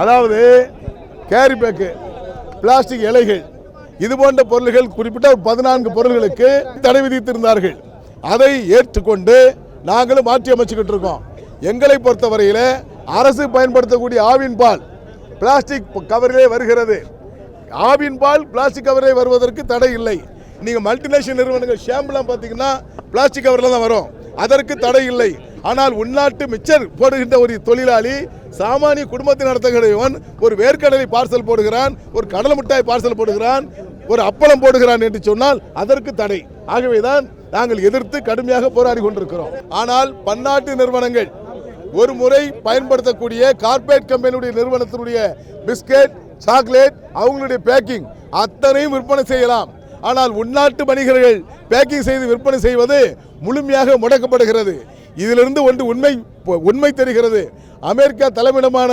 அதாவது carry bag plastic இலைகள் இது போன்ற பொருள்கள் குறிப்பிட்ட பதினான்கு பொருள்களுக்கு தடை விதித்திருந்தார்கள். அதை ஏற்றுக்கொண்டு நாங்களும் மாற்றி அமைச்சுக்கிட்டு இருக்கோம். எங்களை பொறுத்தவரையில் அரசு பயன்படுத்தக்கூடிய ஆவின் பால் பிளாஸ்டிக் கவரிலே வருகிறது. ஆவின் பால் பிளாஸ்டிக் கவரிலே வருவதற்கு தடை இல்லை. நீங்கள் மல்டிநேஷனல் நிறுவனங்கள் ஷாம்புலாம் பார்த்தீங்கன்னா பிளாஸ்டிக் கவரில் தான் வரும். அதற்கு தடை இல்லை. ஆனால் உள்நாட்டு மிச்சர் போடுகின்ற ஒரு தொழிலாளி சாமானிய குடும்பத்தை நடத்துகிறவன் ஒரு வேர்க்கடலை பார்சல் போடுகிறான் ஒரு கடலை மிட்டாய் பார்சல் போடுகிறான் ஒரு அப்பளம் போடுகிறான் என்று சொன்னால் அதற்கு தடை. ஆகவேதான் நாங்கள் எதிர்த்து கடுமையாக போராடி கொண்டிருக்கிறோம். ஆனால் பன்னாட்டு நிறுவனங்கள் ஒரு முறை பயன்படுத்தக்கூடிய கார்பரேட் கம்பெனியுடைய நிறுவனத்தினுடைய பிஸ்கட் சாக்லேட் அவங்களுடைய பேக்கிங் அத்தனையும் விற்பனை செய்யலாம். ஆனால் உள்நாட்டு வணிகர்கள் பேக்கிங் செய்து விற்பனை செய்வது முழுமையாக முடக்கப்படுகிறது. இதிலிருந்து ஒன்று உண்மை உண்மை தெரிகிறது. அமெரிக்கா தலைமையிடமான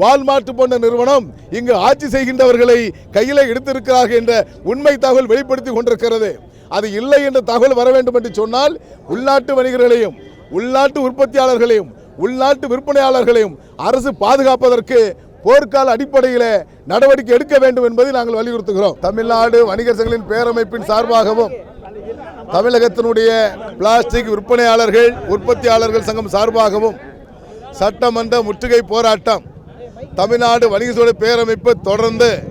வால்மார்ட் போன்ற நிறுவனம் இங்கு ஆட்சி செய்கின்றவர்களை கையில் எடுத்திருக்கிறார்கள் என்ற உண்மை தகவல் வெளிப்படுத்தி கொண்டிருக்கிறது. அது இல்லை என்ற தகவல் வர வேண்டும் என்று சொன்னால் உள்நாட்டு வணிகர்களையும் உள்நாட்டு உற்பத்தியாளர்களையும் உள்நாட்டு விற்பனையாளர்களையும் அரசு பாதுகாப்பதற்கு போர்க்கால அடிப்படையில் நடவடிக்கை எடுக்க வேண்டும் என்பதை நாங்கள் வலியுறுத்துகிறோம். தமிழ்நாடு வணிகர் சங்கங்களின் பேரமைப்பின் சார்பாகவும் தமிழகத்தினுடைய பிளாஸ்டிக் விற்பனையாளர்கள் உற்பத்தியாளர்கள் சங்கம் சார்பாகவும் சட்டமன்ற முற்றுகை போராட்டம். தமிழ்நாடு வணிக சூழல் பேரமைப்பு தொடர்ந்து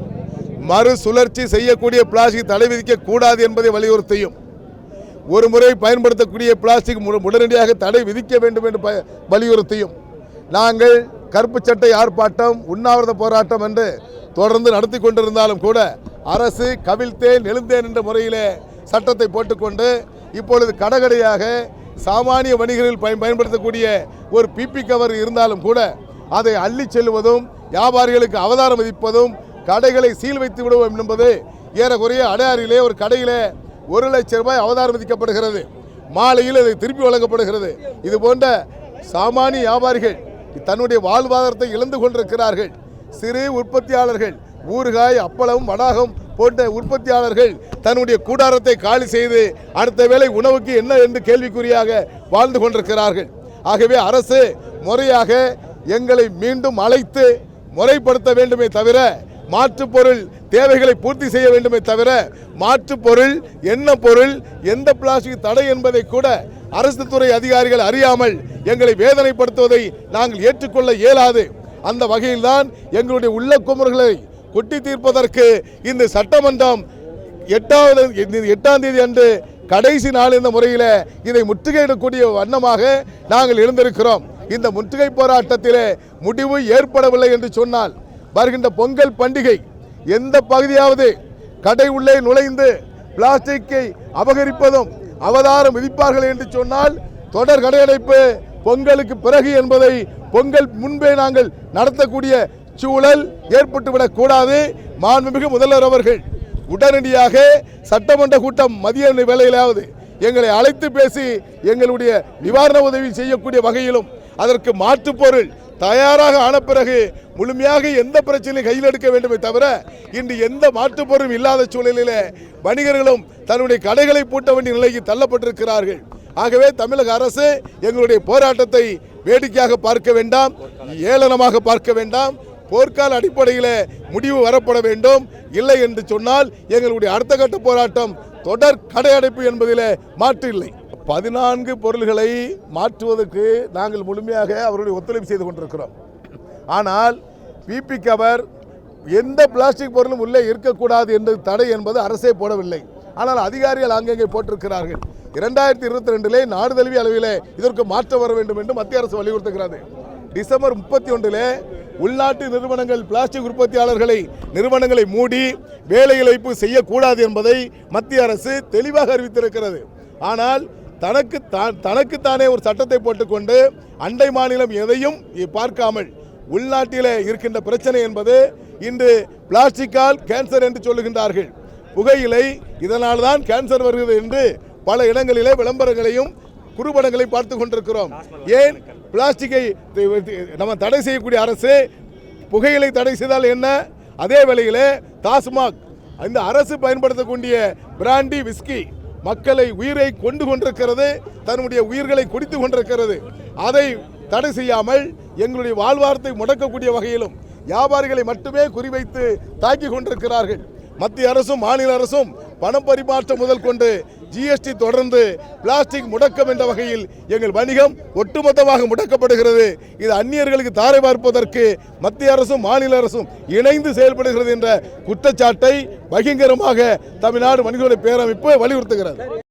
மறுசுழற்சி செய்யக்கூடிய பிளாஸ்டிக் தடை விதிக்க கூடாது என்பதை வலியுறுத்தியும். ஒரு முறை பயன்படுத்தக்கூடிய பிளாஸ்டிக் மு- உடனடியாக தடை விதிக்க வேண்டும் என்று ப- வலியுறுத்தியும். நாங்கள் கருப்பு சட்டை ஆர்ப்பாட்டம் உண்ணாவிரத போராட்டம் என்று தொடர்ந்து நடத்தி கொண்டிருந்தாலும் கூட அரசு கவிழ்த்தேன் எழுந்தேன் என்ற முறையிலே சட்டத்தை போட்டுக்கொண்டு இப்பொழுது கடகடையாக சாமானிய வணிகர்கள் பயன் பயன்படுத்தக்கூடிய ஒரு பிபி கவர் இருந்தாலும் கூட அதை அள்ளி செல்வதும் வியாபாரிகளுக்கு அவதாரம் விதிப்பதும் கடைகளை சீல் வைத்து விடுவோம் என்பது ஏறக்குறைய அடையாறிலே ஒரு கடையிலே ஒரு லட்சம் ரூபாய் அவதாரம் விதிக்கப்படுகிறது. மாலையில் அது திருப்பி வழங்கப்படுகிறது. இது போன்ற சாமானிய வியாபாரிகள் தன்னுடைய வாழ்வாதாரத்தை இழந்து கொண்டிருக்கிறார்கள். சிறு உற்பத்தியாளர்கள் ஊறுகாய் அப்பளம் வடாகம் போட்ட உற்பத்தியாளர்கள் தன்னுடைய கூடாரத்தை காலி செய்து அடுத்த வேளை உணவுக்கு என்ன என்று கேள்விக்குறியாக வாழ்ந்து கொண்டிருக்கிறார்கள். ஆகவே அரசு முறையாக எங்களை மீண்டும் அழைத்து முறைப்படுத்த வேண்டுமே தவிர மாற்று பொருள் தேவைகளை பூர்த்தி செய்ய வேண்டுமே தவிர மாற்று பொருள் என்ன பொருள் எந்த பிளாஸ்டிக் தடை என்பதை கூட அரசு துறை அதிகாரிகள் அறியாமல் எங்களை வேதனைப்படுத்துவதை நாங்கள் ஏற்றுக்கொள்ள இயலாது. அந்த வகையில்தான் எங்களுடைய உள்ள குமர்களை கொட்டி தீர்ப்பதற்கு இந்த சட்டமன்றம் எட்டாவது எட்டாம் தேதி அன்று கடைசி நாள் இந்த முறையில் இதை முற்றுகையிடக்கூடிய வண்ணமாக நாங்கள் எழுந்திருக்கிறோம். இந்த முற்றுகை போராட்டத்திலே முடிவு ஏற்படவில்லை என்று சொன்னால் வருகின்ற பொங்கல் பண்டிகை எந்த பகுதியாவது கடை உள்ளே நுழைந்து பிளாஸ்டிக்கை அபகரிப்பதும் அவதாரம் விதிப்பார்கள் என்று சொன்னால் தொடர் கடையடைப்பு பொங்கலுக்கு பிறகு என்பதை பொங்கல் முன்பே நாங்கள் நடத்தக்கூடிய சூழல் ஏற்பட்டுவிடக் கூடாது மாண்புமிகு முதல்வர் அவர்கள் உடனடியாக சட்டமன்ற கூட்டம் மதிய வேலையிலாவது எங்களை அழைத்து பேசி எங்களுடைய நிவாரண உதவி செய்யக்கூடிய வகையிலும் அதற்கு மாற்றுப் பொருள் தயாராக ஆன பிறகு முழுமையாக எந்த பிரச்சனையும் கையில் எடுக்க வேண்டுமே தவிர இன்று எந்த மாற்றுப் பொருளும் இல்லாத சூழலில் வணிகர்களும் தன்னுடைய கடைகளை பூட்ட வேண்டிய நிலைக்கு தள்ளப்பட்டிருக்கிறார்கள். ஆகவே தமிழக அரசு எங்களுடைய போராட்டத்தை வேடிக்கையாக பார்க்க வேண்டாம் ஏளனமாக பார்க்க வேண்டாம். போர்க்கால அடிப்படையில் முடிவு வரப்பட வேண்டும். இல்லை என்று சொன்னால் எங்களுடைய அடுத்த கட்ட போராட்டம் தொடர் கடையடைப்பு என்பதில் மாற்று இல்லை. பதினான்கு பொருள்களை மாற்றுவதற்கு நாங்கள் முழுமையாக அவருடைய ஒத்துழைப்பு செய்து கொண்டிருக்கிறோம். ஆனால் பிபி கவர் எந்த பிளாஸ்டிக் பொருளும் உள்ளே இருக்கக்கூடாது என்று தடை என்பது அரசே போடவில்லை. ஆனால் அதிகாரிகள் அங்கங்கே போட்டிருக்கிறார்கள். இரண்டாயிரத்தி இருபத்தி ரெண்டிலே நாடு தழுவிய அளவிலே இதற்கு மாற்றம் வர வேண்டும் என்று மத்திய அரசு வலியுறுத்துகிறது. டிசம்பர் முப்பத்தி ஒன்றிலே உள்நாட்டு நிறுவனங்கள் பிளாஸ்டிக் உற்பத்தியாளர்களை நிறுவனங்களை மூடி வேலை இழப்பு செய்யக்கூடாது என்பதை மத்திய அரசு தெளிவாக அறிவித்திருக்கிறது. ஆனால் தனக்கு தான் தனக்குத்தானே ஒரு சட்டத்தை போட்டுக்கொண்டு அண்டை மாநிலம் எதையும் பார்க்காமல் உள்நாட்டிலே இருக்கின்ற பிரச்சனை என்பது இன்று பிளாஸ்டிக்கால் கேன்சர் என்று சொல்லுகின்றார்கள். புகையிலை இதனால் தான் கேன்சர் வருகிறது என்று பல இடங்களிலே விளம்பரங்களையும் குறுபடங்களை பார்த்து கொண்டிருக்கிறோம். ஏன்? பிளாஸ்டிக்கை நம்ம தடை செய்யக்கூடிய அரசு புகையிலை தடை செய்தால் என்ன? அதே வேளையில் டாஸ்மாக் இந்த அரசு பயன்படுத்தக்கூடிய பிராண்டி விஸ்கி மக்களை உயிரை கொண்டு கொண்டிருக்கிறது தன்னுடைய உயிர்களை குடித்து கொண்டிருக்கிறது. அதை தடை செய்யாமல் எங்களுடைய வாழ்வாரத்தை முடக்கக்கூடிய வகையிலும் வியாபாரிகளை மட்டுமே குறிவைத்து தாக்கிக் கொண்டிருக்கிறார்கள். மத்திய அரசும் மாநில அரசும் பணம் பரிமாற்றம் முதல் கொண்டு ஜிஎஸ்டி தொடர்ந்து பிளாஸ்டிக் முடக்கம் என்ற வகையில் எங்கள் வணிகம் ஒட்டுமொத்தமாக முடக்கப்படுகிறது. இது அந்நியர்களுக்கு தாரை பார்ப்பதற்கு மத்திய அரசும் மாநில அரசும் இணைந்து செயல்படுகிறது என்ற குற்றச்சாட்டை பகிங்கரமாக தமிழ்நாடு வணிகர்களை பேரமைப்பு வலியுறுத்துகிறது.